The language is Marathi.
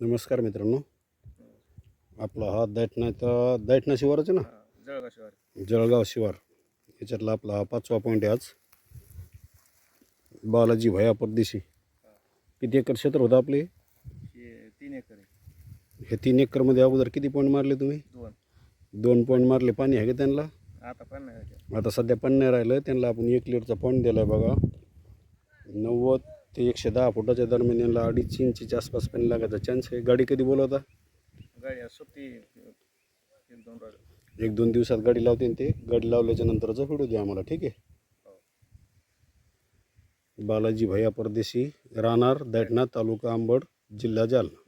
नमस्कार मित्रांनो. आपला हा दैठणा तर दैठणा शिवारच आहे ना? जळगाव शिवार. जळगाव शिवार. याच्यातला आपला हा पाचवा पॉईंट आहे आज. बालाजी भया परदेशी. किती एकर क्षेत्र होतं आपले? हे तीन एकर हे तीन एकरमध्ये अगोदर किती पॉईंट मारले तुम्ही? दोन. दोन पॉईंट मारले. पाणी आहे का त्यांना? आता पण. आता सध्या पण नाही राहिलं. त्यांना आपण एक लिटरचा पॉईंट दिला आहे बघा. नव्वद ते एकशे दहा फुटाच्या दरम्यान यांना अडीच इंचीच्या आसपास पाणी लागायचा चान्स आहे. गाडी कधी बोलवता? गाडी सुट्टी एक दोन राहिलं. एक दोन दिवसात गाडी लावते आणि ते. गाडी लावल्याच्या नंतरचा व्हिडिओ द्या आम्हाला ठीक आहे? बालाजी भैया परदेशी राहणार दैठणा तालुका अंबड जिल्हा जालना.